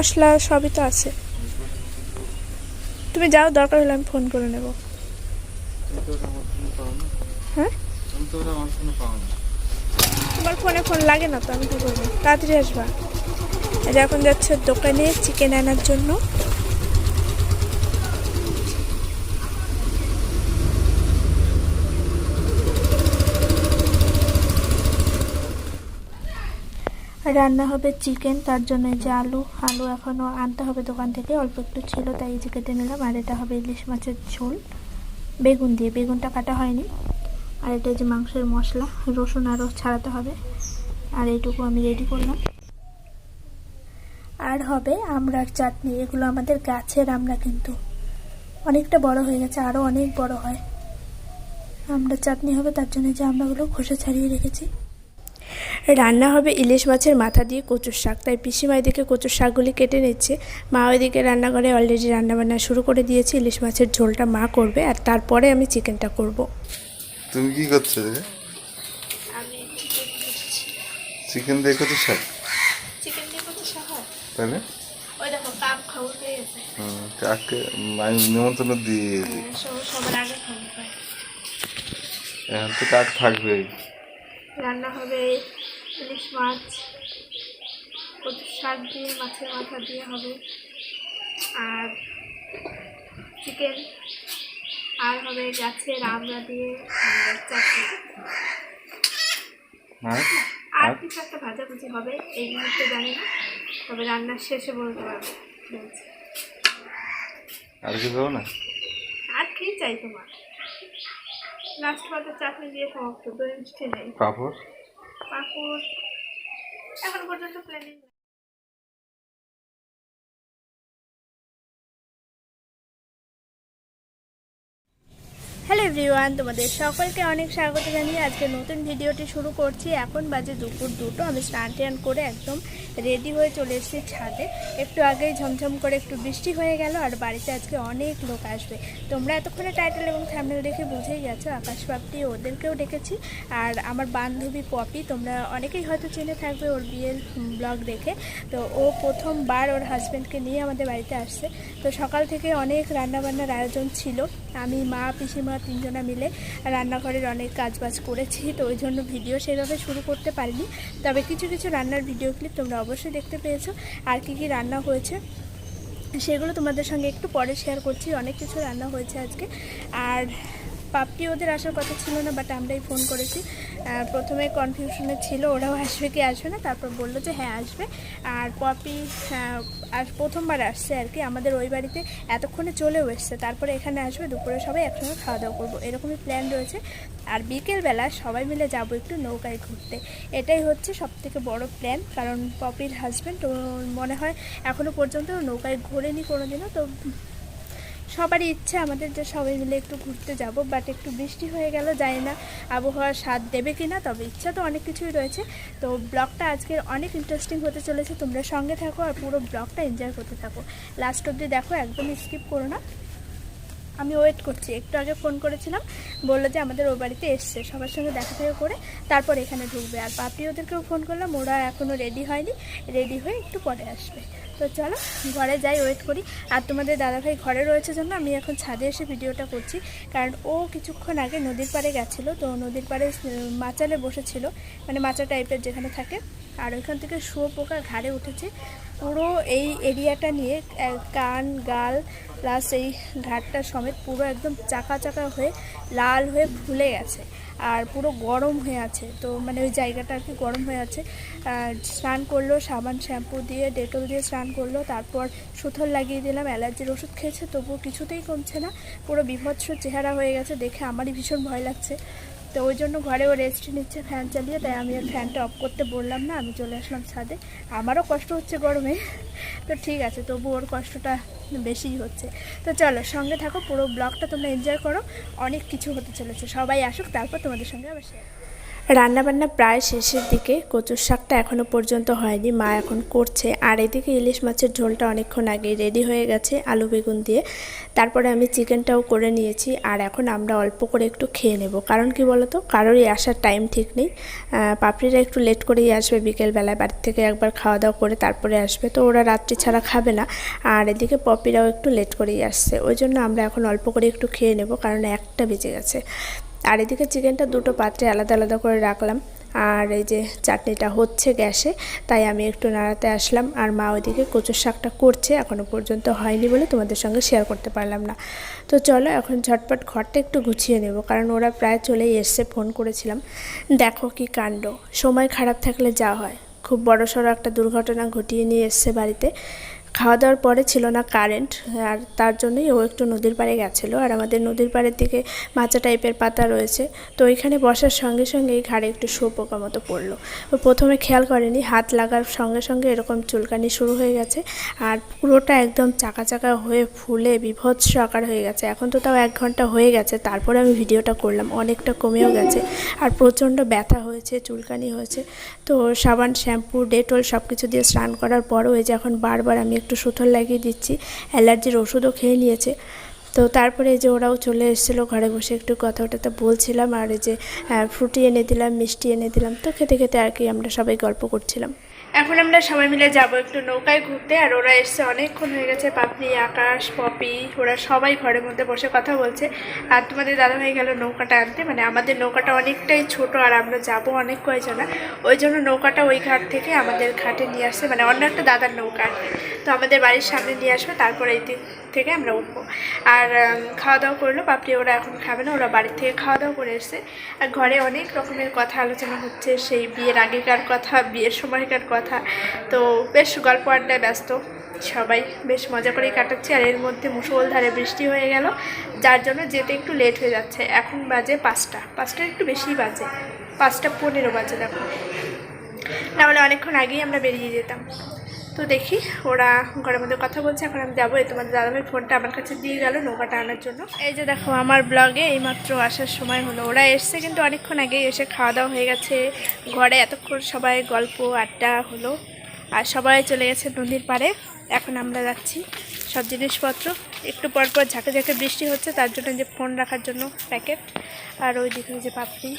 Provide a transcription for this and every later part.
মশলা সবই তো আছে। তুমি যাও, দরকার হলে আমি ফোন করে নেব। হ্যাঁ? তোমার ফোনে ফোন লাগে না তো, আমি কি করব? তাড়াতাড়ি আসবা। এখন যাচ্ছে দোকানে চিকেন আনার জন্য। রান্না হবে চিকেন, তার জন্য এই যে আলু আলু এখনও আনতে হবে দোকান থেকে, অল্প একটু ছিল, তাই এই যে কেটে নিলাম, আর এটা হবে ইলিশ মাছের ঝোল, বেগুন দিয়ে, বেগুনটা কাটা হয়নি। আর এটা যে মাংসের মশলা, রসুন আরও ছাড়াতে হবে, আর এইটুকু আমি রেডি করলাম। আর হবে আমরার চাটনি, এগুলো আমাদের গাছের আমরা কিন্তু অনেকটা বড় হয়ে গেছে, আরও অনেক বড় হয়। আমরা চাটনি হবে, তার জন্য যে আমরাগুলো খোসা ছাড়িয়ে রেখেছি। রান্না হবে ইলিশ মাছের মাথা দিয়ে কচুর শাক। তাই পিসিমা এদিকে কচুর শাকগুলি কেটে নিচ্ছে। মা ওইদিকে রান্নাঘরে অলরেডি রান্নাবান্না শুরু করে দিয়েছে। ইলিশ মাছের ঝোলটা মা করবে আর তারপরে আমি চিকেনটা করব। তুমি কি করছ রে আমি চিকেন দিয়ে কত শাক? চিকেন দিয়ে কচুর শাক হয়? তাহলে? ওই দেখো কাপ খাবার হয়ে গেছে। হুম, কাকে আমি নিমন্ত্রণ দিয়ে দিই। সবার আগে এখন তো কাক থাকবেই। রান্না হবে ইলিশ মাছ কচুর শাক দিয়ে মাছের মাথা দিয়ে হবে। আর চিকেন আর হবে গাছের আমড়া দিয়ে চাটনি। আর? কিছু একটা ভাজাভুজি হবে এই মুহূর্তে জানি না তবে রান্নার শেষে বলতে পারব আর কি দেবো না? আর কি চাই তোমার? লাস্ট পাতা চাটনি দিয়ে সমাপ্ত দই মিষ্টি নেই। পাপড়? পাপড়। এখন পর্যন্ত প্ল্যানিং হ্যালো এভরিওয়ান, তোমাদের সকলকে অনেক স্বাগত জানিয়ে আজকে নতুন ভিডিওটি শুরু করছি। এখন বাজে দুপুর দুটো, আমি স্নান টান করে একদম রেডি হয়ে চলে এসেছি ছাদে। একটু আগেই ঝমঝম করে একটু বৃষ্টি হয়ে গেল, আর বাড়িতে আজকে অনেক লোক আসবে। তোমরা এতক্ষণে টাইটেল এবং থ্যামনেল দেখে বুঝেই গেছো, আকাশ পাপটি ওদেরকেও ডেকেছি। আর আমার বান্ধবী পপি, তোমরা অনেকেই হয়তো চিনে থাকবে ওর বিয়ের ব্লগ দেখে। তো ও প্রথমবার ওর হাজব্যান্ডকে নিয়ে আমাদের বাড়িতে আসছে। তো সকাল থেকে অনেক রান্নাবান্নার আয়োজন ছিল। আমি, মা, পিসিমা তিনজনা মিলে রান্নাঘরের অনেক কাজবাজ করেছি, তো ওই জন্য ভিডিও সেভাবে শুরু করতে পারিনি। তবে কিছু কিছু রান্নার ভিডিও ক্লিপ তোমরা অবশ্যই দেখতে পেয়েছ। আর কি কি রান্না হয়েছে সেগুলো তোমাদের সঙ্গে একটু পরে শেয়ার করছি। অনেক কিছু রান্না হয়েছে আজকে। আর পাপটি ওদের আসার কথা ছিল না বাট আমরাই ফোন করেছি। প্রথমে কনফিউশনে ছিল, ওরাও আসবে কি আসবে না, তারপর বলল যে হ্যাঁ আসবে। আর পপি আর প্রথমবার আসছে আর কি, আমাদের ওই বাড়িতে এতক্ষণে চলেও এসছে। তারপরে এখানে আসবে, দুপুরে সবাই একসঙ্গে খাওয়া দাওয়া করব। এরকমই প্ল্যান রয়েছে। আর বিকেলবেলা সবাই মিলে যাব একটু নৌকায় ঘুরতে। এটাই হচ্ছে সব থেকে বড় প্ল্যান কারণ পপির হাজব্যান্ড মনে হয় এখনও পর্যন্ত নৌকায় ঘোরেনি কোনোদিনও, তো সবারই ইচ্ছে আমাদের যে সবাই মিলে একটু ঘুরতে যাব বাট একটু বৃষ্টি হয়ে গেল যায় না আবহাওয়ার স্বাদ দেবে কি না তবে ইচ্ছা তো অনেক কিছুই রয়েছে। তো ব্লগটা আজকে অনেক ইন্টারেস্টিং হতে চলেছে, তোমরা সঙ্গে থাকো আর পুরো ব্লগটা এনজয় করতে থাকো। লাস্ট অবধি দেখো, একদমই স্কিপ করো না। আমি ওয়েট করছি। একটু আগে ফোন করেছিলাম, বলল যে আমাদের ও বাড়িতে এসছে, সবার সঙ্গে দেখা দেখা করে তারপর এখানে ঢুকবে। আর পাপড়ি ওদেরকেও ফোন করলাম, ওরা এখনও রেডি হয়নি রেডি হয়ে একটু পরে আসবে। তো চলো, ঘরে যাই ওয়েট করি। আর তোমাদের দাদাভাই ঘরে রয়েছে জন্য আমি এখন ছাদে এসে ভিডিওটা করছি। কারণ ও কিছুক্ষণ আগে নদীর পাড়ে গেছিল, তো নদীর পাড়ে মাচালে বসেছিল মানে মাচা টাইপের যেখানে থাকে। আর ওইখান থেকে শুয়োপোকা ঘাড়ে উঠেছে। পুরো এই এরিয়াটা নিয়ে কান, গাল প্লাস এই ঘাটটা সমেত পুরো একদম চাকা চাকা হয়ে লাল হয়ে ফুলে গেছে আর পুরো গরম হয়ে আছে। তো মানে ওই জায়গাটা আর কি গরম হয়ে আছে। স্নান করল, সাবান, শ্যাম্পু দিয়ে, ডেটল দিয়ে স্নান করল, তারপর সুথল লাগিয়ে দিলাম, অ্যালার্জির ওষুধ খেয়েছে, তবুও কিছুতেই কমছে না। পুরো বিভৎস চেহারা হয়ে গেছে, দেখে আমারই ভীষণ ভয় লাগছে। তো ওই জন্য ঘরে ও রেস্ট নিচ্ছে ফ্যান চালিয়ে, তাই আমি আর ফ্যানটা অফ করতে বললাম না, আমি চলে আসলাম ছাদে। আমারও কষ্ট হচ্ছে গরমে। তো ঠিক আছে, তবু ওর কষ্টটা বেশিই হচ্ছে। তো চলো, সঙ্গে থাকো, পুরো ব্লগটা তোমরা এনজয় করো। অনেক কিছু হতে চলেছে। সবাই আসুক, তারপর তোমাদের সঙ্গে আবার করব। রান্নাবান্না প্রায় শেষের দিকে। কচুর শাকটা এখনও পর্যন্ত হয়নি। মা এখন করছে। আর এদিকে ইলিশ মাছের ঝোলটা অনেকক্ষণ আগে রেডি হয়ে গেছে আলু বেগুন দিয়ে। তারপরে আমি চিকেনটাও করে নিয়েছি। আর এখন আমরা অল্প করে একটু খেয়ে নেব। কারণ কি বলতো? কারোরই আসার টাইম ঠিক নেই। পাপড়িরা একটু লেট করেই আসবে বিকেলবেলায়। বাড়ি থেকে একবার খাওয়া দাওয়া করে তারপরে আসবে। তো ওরা রাত্রি ছাড়া খাবে না। আর এদিকে পপিরাও একটু লেট করেই আসছে। ওই জন্য আমরা এখন অল্প করে একটু খেয়ে নেব। কারণ একটা বেজে গেছে। আর এদিকে চিকেনটা দুটো পাত্রে আলাদা আলাদা করে রাখলাম। আর এই যে চাটনিটা হচ্ছে গ্যাসে, তাই আমি একটু নাড়াতে আসলাম। আর মা ওইদিকে কচুর শাকটা করছে এখনও পর্যন্ত হয়নি বলে তোমাদের সঙ্গে শেয়ার করতে পারলাম না। তো চলো এখন ঝটপট ঘরটা একটু গুছিয়ে নেব, কারণ ওরা প্রায় চলেই এসছে, ফোন করেছিলাম। দেখো কি কাণ্ড, সময় খারাপ থাকলে যা হয়। খুব বড় সড়ো একটা দুর্ঘটনা ঘটিয়ে নিয়ে এসছে বাড়িতে। খাওয়া দাওয়ার পরে ছিল না কারেন্ট আর তার জন্যই ও একটু নদীর পাড়ে গেছিল। আর আমাদের নদীর পাড়ের দিকে মাচা টাইপের পাতা রয়েছে। তো ওইখানে বসার সঙ্গে সঙ্গেই ঘাড়ে একটু শুয়োপোকা মতো পড়ল। প্রথমে খেয়াল করেনি, হাত লাগার সঙ্গে সঙ্গে এরকম চুলকানি শুরু হয়ে গেছে। আর পুরোটা একদম চাকা চাকা হয়ে ফুলে বিভৎস আকার হয়ে গেছে। এখন তো তাও এক ঘণ্টা হয়ে গেছে, তারপরে আমি ভিডিওটা করলাম, অনেকটা কমেও গেছে। আর প্রচণ্ড ব্যথা হয়েছে, চুলকানি হয়েছে। তো সাবান, শ্যাম্পু, ডেটল সব কিছু দিয়ে স্নান করার পরও এই যে এখন বারবার আমি একটু সুথর লাগিয়ে দিচ্ছি। অ্যালার্জির ওষুধও খেয়ে নিয়েছে। তো তারপরে যে ওরাও চলে এসেছিল ঘরে বসে একটু কথা ওটাতে বলছিলাম আর যে ফ্রুটি এনে দিলাম, মিষ্টি এনে দিলাম। তো খেতে খেতে আর কি আমরা সবাই গল্প করছিলাম। এখন আমরা সবাই মিলে যাব একটু নৌকায় ঘুরতে আর ওরা এসছে অনেকক্ষণ হয়ে গেছে। পাপনি আকাশ, পপি, ওরা সবাই ঘরের মধ্যে বসে কথা বলছে। আর তোমাদের দাদাভাই গেল নৌকাটা আনতে। মানে আমাদের নৌকাটা অনেকটাই ছোট আর আমরা যাব অনেক কয়জনা। ওই জন্য নৌকাটা ওই ঘাট থেকে আমাদের ঘাটে নিয়ে আসছে। মানে অন্য একটা দাদার নৌকা। তো আমাদের বাড়ির সামনে নিয়ে আসবে, তারপরে এই দিক থেকে আমরা উঠবো। আর খাওয়া দাওয়া করল পাপড়ি ওরা এখন খাবে না, ওরা বাড়ি থেকে খাওয়া দাওয়া করে এসছে। আর ঘরে অনেক রকমের কথা আলোচনা হচ্ছে, সেই বিয়ের আগেকার কথা, বিয়ের সময়কার কথা। তো বেশ গল্প আড্ডায় ব্যস্ত সবাই, বেশ মজা করেই কাটাচ্ছে। আর এর মধ্যে মুসলধারে বৃষ্টি হয়ে গেল, যার জন্য যেতে একটু লেট হয়ে যাচ্ছে। এখন বাজে পাঁচটা পাঁচটা একটু বেশি বাজে। পাঁচটা পনেরো বাজে দেখো। নাহলে অনেকক্ষণ আগেই আমরা বেরিয়ে যেতাম। তো দেখি ওরা ঘরের মধ্যে কথা বলছে, এখন আমি যাব। তোমাদের দাদাভাই ফোনটা আমার কাছে দিয়ে গেল নৌকাটা আনার জন্য। এই যে দেখো, আমার ব্লগে এইমাত্র আসার সময় হলো। ওরা এসছে কিন্তু অনেকক্ষণ আগেই, এসে খাওয়া দাওয়া হয়ে গেছে। ঘরে এতক্ষণ সবাই গল্প, আড্ডা হলো, আর সবাই চলে গেছে নদীর পাড়ে। এখন আমরা যাচ্ছি সব জিনিসপত্র। একটু পর পর ঝাঁকে ঝাঁকে বৃষ্টি হচ্ছে, তার জন্য যে ফোন রাখার জন্য প্যাকেট। আর ওই দিকে যে পাপড়ি।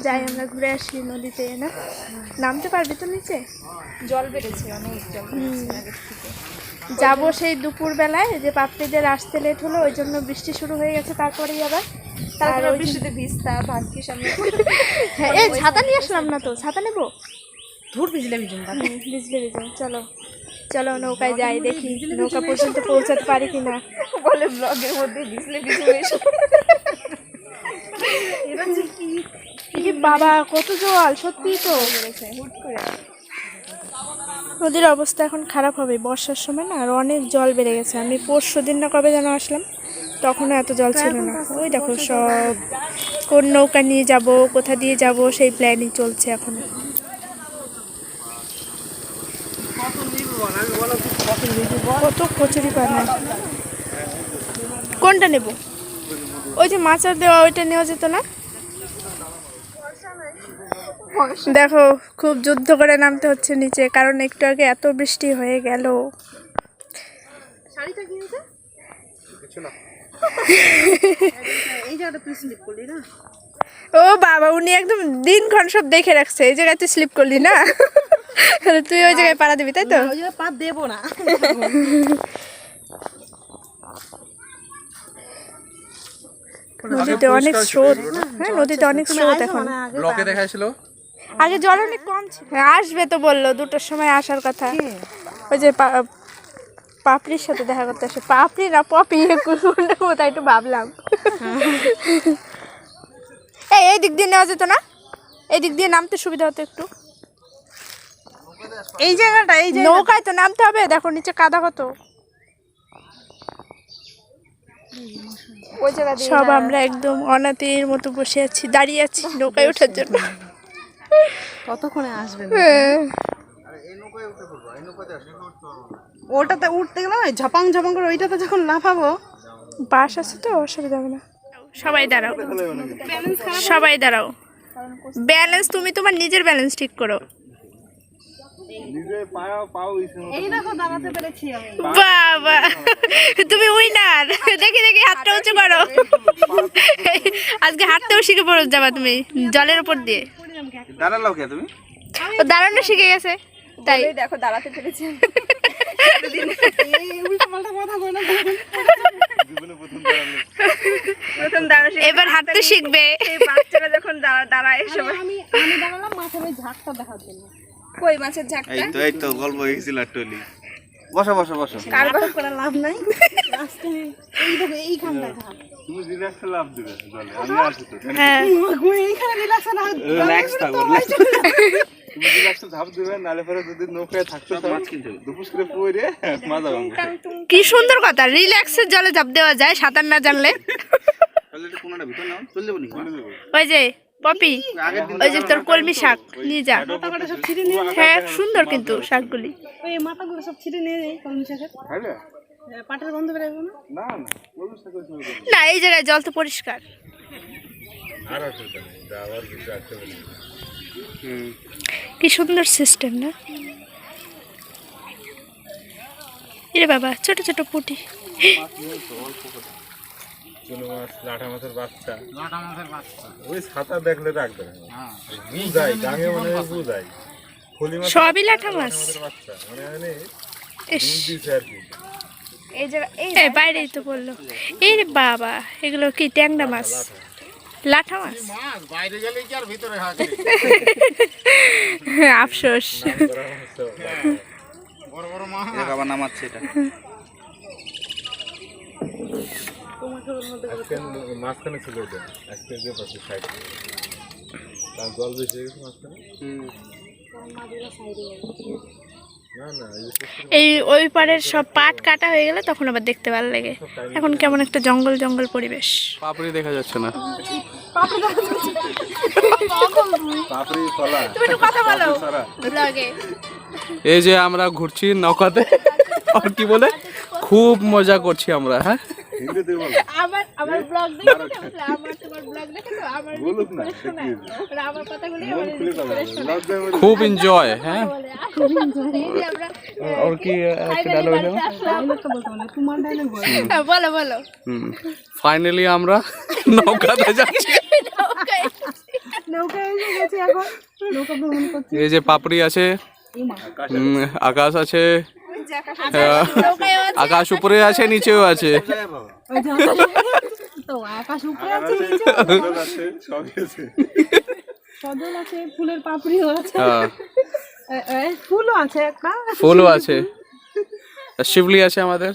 যাই আমরা ঘুরে আসি নদীতে না? নামতে পারবি তো নিচে? জল বেড়েছে অনেক জল যাব সেই দুপুর বেলায় যে পাপড়িদের আসতে লেট হলো ওই জন্য বৃষ্টি শুরু হয়ে গেছে তারপরেই আবার। তারপরে ওই বৃষ্টিতে ভিজতা ভাগ্যিস আমি হ্যাঁ এই ছাতা নিয়ে আসলাম না তো ছাতা নেব? ধূর ভিজলে ভিজুন হুম, ভিজলে ভিজে চলো। চলো নৌকায় যাই দেখি নৌকা পর্যন্ত পৌঁছাতে পারি কি না বলে ব্লগের মধ্যে ভিজলে কি বাবা, কত জল সত্যি তো। নদীর অবস্থা এখন খারাপ হবে বর্ষার সময় না, আর অনেক জল বেড়ে গেছে। আমি পরশু দিন না কবে যেন আসলাম, তখনও এত জল ছিল না। ওই দেখো সব কোন নৌকা নিয়ে যাব, কোথা দিয়ে যাব, সেই প্ল্যানিং চলছে এখন। কত কচুরি পানা। কোনটা নেব? ওই যে মাচার দেওয়া, ওইটা নেওয়া যেত না? দেখো খুব যুদ্ধ করে নামতে হচ্ছে নিচে কারণ একটু আগে এত বৃষ্টি হয়ে গেল। শাড়িটা কি হয়েছে? এই জায়গাটা তুই স্লিপ করলি না? ও বাবা উনি একদম দিনক্ষণ সব দেখে রাখছে এই জায়গায় তুই স্লিপ করলি না? তাহলে তুই ওই জায়গায় পাড়া দিবি তাই তো? পা দেবো না। নদীতে অনেক স্রোত হ্যাঁ নদীতে অনেক স্রোত এখন। ব্লকে দেখাইছিল? আগে জল অনেক কম ছিল। হ্যাঁ, আসবে তো বলল দুটোর সময় আসার কথা। ওই যে পাপড়ির সাথে দেখা করতে আসে। পাপড়ি না পপি কোথায় একটু ভাবলাম। এই এই দিক দিয়ে নেওয়া যেত না? এই দিক দিয়ে নামতে সুবিধা হতো একটু। এই জায়গাটা এই নৌকায় তো নামতে হবে দেখো নিচে কাদা কত। সব আমরা একদম অনাথের মতো বসে আছি দাঁড়িয়ে আছি নৌকায় ওঠার জন্য। কতক্ষণে আসবে। ওটাতে উঠতে গেলে ঝপাং ঝপাং করে ওইটাতে যখন লাফাবো বাস আছে তো অসুবিধা হবে না। সবাই দাঁড়াও। সবাই দাঁড়াও। ব্যালেন্স তুমি তোমার নিজের ব্যালেন্স ঠিক করো। বাবা তুমি উইনার দেখি দেখি হাতটা উঁচু করো। আজকে হাঁটতেও শিখে পড়ো যাবা তুমি জলের উপর দিয়ে। দাঁড়ালাও কে তুমি? ও দাঁড়ানো শিখে গেছে। তাই। দেখো দাঁড়াতে পেরেছি কথা বলে জীবনে প্রথম দাঁড়াল। প্রথম দাঁড়াতে এবার হাঁটতে শিখবে। বাচ্চারা যখন দাঁড়া দাঁড়ায় সবাই। আমি আমি দাঁড়ালাম মাথায় ঝাঁকটা দেখার জন্য। কই মাছের ঝাঁকটা? এই তো এই তো গল্প হয়ে গেছিল টলি বসো বসো বসো। কারবার করে লাভ নাই। লাস্টে এই দেখো এইখানটা ঝাঁক তুমি রিল্যাক্সে লাভ দিবে আমি আছি তো। হ্যাঁ। এইখানে রিল্যাক্স না রিল্যাক্স থাকো তুমি রিল্যাক্সে ধাপ দিবে নালে পরে যদি নৌকায় থাকতে চাও দুপুস করে পড়ে মাজা ভাঙবে কি সুন্দর কথা রিল্যাক্সের জলে ঝাঁপ দেওয়া যায় সাঁতার না জানলে। তাহলে এটা কোনটা ভিতর নাও চলে যাব। ওই যে পপি ওই যে তোর কলমি শাক নিয়ে যা। ছিঁড়ে নিয়ে হ্যাঁ সুন্দর কিন্তু শাকগুলি। ওই মাথাগুলো সব ছিঁড়ে নিয়ে যাই কলমি শাকের। পাটের গন্ধ বেরোবো না? না এই জায়গায় জল তো পরিষ্কার। কি সুন্দর সিস্টেম না? এরে বাবা ছোট ছোট পুটি। চুনো মাছ লাঠা মাছের বাচ্চা। লাঠা মাছের বাচ্চা। ওই ছাতা দেখলে রাখবে না। বুঝাই গাঙে মানে বুঝাই। ফলি মাছ সবই লাঠা মাছ। বাচ্চা। মানে মানে ইস। দিছে আর কি। এই জায়গা এই বাইরেই তো বলল। এই রে বাবা এগুলো কি ট্যাংরা মাছ? লাঠা। মাছ? বাইরে গেলে কি আর ভিতরে আফসোস। বড় বড় মাছ। নামাচ্ছে এটা আজকে মাঝখানে ছিল পাশে সাইড তার জল বেশি হয়ে গেছে মাঝখানে এই ওই পারের সব পাট কাটা হয়ে গেলে তখন আবার দেখতে ভালো লাগে। এখন কেমন একটা জঙ্গল জঙ্গল পরিবেশ। পাপড়ি দেখা যাচ্ছে না। এই যে আমরা ঘুরছি নৌকাতে আর কি বলে? খুব মজা করছি আমরা হ্যাঁ? আমার আমার ব্লগ দেখে আমার তোমার ব্লগ দেখে তো আমার বলুক না আমার কথাগুলি মন খুলে কথা বলো লজ্জায় মরে খুব এনজয় হ্যাঁ? আমরা আর কি একটা ডায়লগ আছে ডায়লগটা বলতে হবে না তোমার ডায়লগ বল। হ্যাঁ, বলো বলো। ফাইনালি আমরা নৌকাতে যাচ্ছি। নৌকা এসে গেছে এখন। নৌকা ভ্রমণ করছি। এই যে পাপড়ি আছে উম, আকাশ আছে, আকাশ উপরে আছে নিচেও আছে। আকাশ- উপরে আছে নিচে আছে। সবই আছে সজল আছে ফুলের পাপড়িও আছে। হ্যাঁ। ফুলও আছে একটা। ফুলও আছে। শিবলি আছে আমাদের।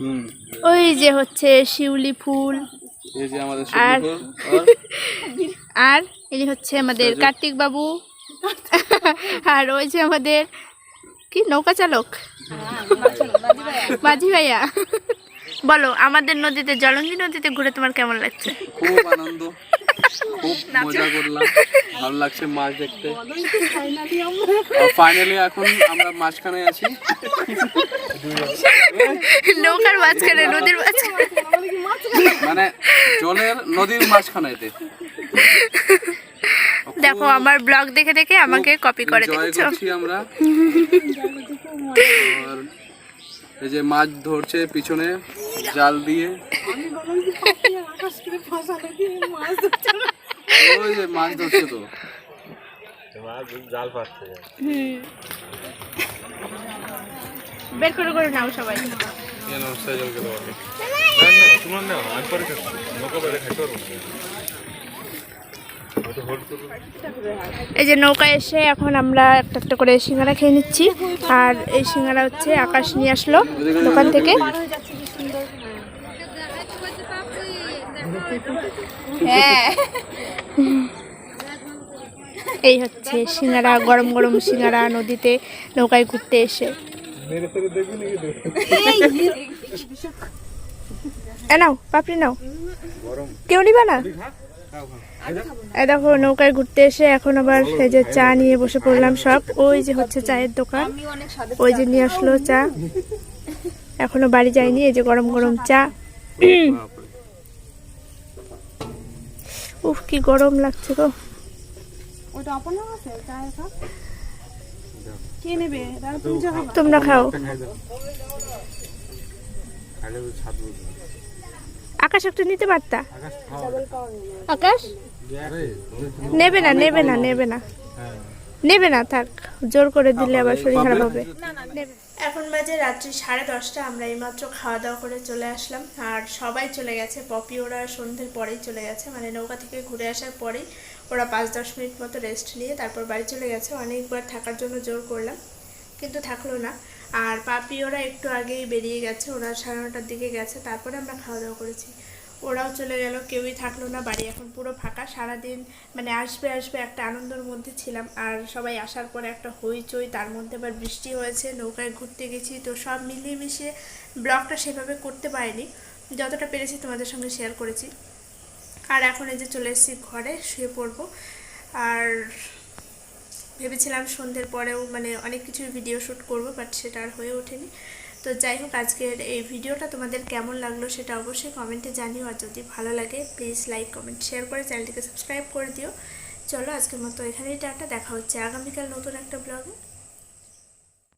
হুম। ওই যে হচ্ছে শিউলি ফুল। এই যে আমাদের আর- আর ইনি হচ্ছে আমাদের কার্তিক বাবু। আর ওই যে আমাদের কি নৌকা চালক? মাঝি ভাইয়া বলো আমাদের নদীতে জলঙ্গি নদীতে ঘুরে তোমার কেমন লাগছে? খুব আনন্দ খুব মজা করলাম ভালো লাগছে মাছ দেখতে। ফাইনালি এখন আমরা মাঝখানে আছি। নৌকার মাঝখানে নদীর মাঝখানে। মানে জলের নদীর মাঝখানেতে দেখো আমার ব্লগ দেখে দেখে আমাকে কপি করে এনজয় আমরা। আর এই যে মাছ ধরছে পিছনে জাল দিয়ে। ওই যে মাছ ধরছে তো। জাল পাচ্ছে বের করে করে নাও সবাই। তোমার না আমি পরে নৌকা পরে খাইতে পারব এই যে নৌকা এসে এখন আমরা একটা একটা করে সিঙ্গারা খেয়ে নিচ্ছি। আর এই সিঙ্গারা হচ্ছে আকাশ নিয়ে আসলো দোকান থেকে। হ্যাঁ। এই হচ্ছে সিঙ্গারা গরম গরম সিঙ্গারা নদীতে নৌকায় ঘুরতে এসে। নাও পাপড়ি নাও। কেউ নিবা না? দেখো নৌকায় ঘুরতে এসে এখন আবার এই যে চা নিয়ে বসে পড়লাম সব। ওই যে হচ্ছে চায়ের দোকান। ওই যে নিয়ে আসলো চা। এখনও বাড়ি যায়নি এই যে গরম গরম চা। উফ কি গরম লাগছে গো। ওটা অপর্ণা আছে? চায়ের কাপ? কে নেবে? দাঁড়া তুমি যা খাবা তোমরা খাও। আকাশ একটা নিতে পারতা? আকাশ? নেবে না নেবে না নেবে না। নেবে না, থাক, জোর করে দিলে আবার শরীর খারাপ হবে। এখন বাজে রাত্রি সাড়ে দশটা, আমরা এইমাত্র খাওয়া দাওয়া করে চলে আসলাম। আর সবাই চলে গেছে, পপি ওরা সন্ধ্যের পরেই চলে গেছে। মানে নৌকা থেকে ঘুরে আসার পরেই ওরা পাঁচ দশ মিনিট মতো রেস্ট নিয়ে তারপর বাড়ি চলে গেছে। অনেকবার থাকার জন্য জোর করলাম, কিন্তু থাকল না। আর পাপি ওরা একটু আগেই বেরিয়ে গেছে, ওরা সাড়ে নটার দিকে গেছে, তারপরে আমরা খাওয়া দাওয়া করেছি। ওরাও চলে গেল, কেউই থাকল না, বাড়ি এখন পুরো ফাঁকা। সারাদিন মানে আসবে আসবে একটা আনন্দের মধ্যে ছিলাম, আর সবাই আসার পরে একটা হইচই, তার মধ্যে আবার বৃষ্টি হয়েছে, নৌকায় ঘুরতে গেছি, তো সব মিলিয়ে মিশিয়ে ব্লগটা সেভাবে করতে পারিনি। যতটা পেরেছি তোমাদের সঙ্গে শেয়ার করেছি। আর এখন এই যে চলে এসেছি ঘরে, শুয়ে পড়ব। আর ভেবেছিলাম সন্ধ্যের পরেও মানে অনেক কিছু ভিডিও শ্যুট করব বাট সেটা আর হয়ে ওঠেনি। তো যাই হোক, আজকের এই ভিডিওটা তোমাদের কেমন লাগল সেটা অবশ্যই কমেন্টে জানিও, আর যদি ভালো লাগে প্লিজ লাইক কমেন্ট শেয়ার করে চ্যানেলটিকে সাবস্ক্রাইব করে দিও। চলো আজকের মতো এখানেই টাটা, দেখা হচ্ছে আগামীকাল নতুন একটা ব্লগে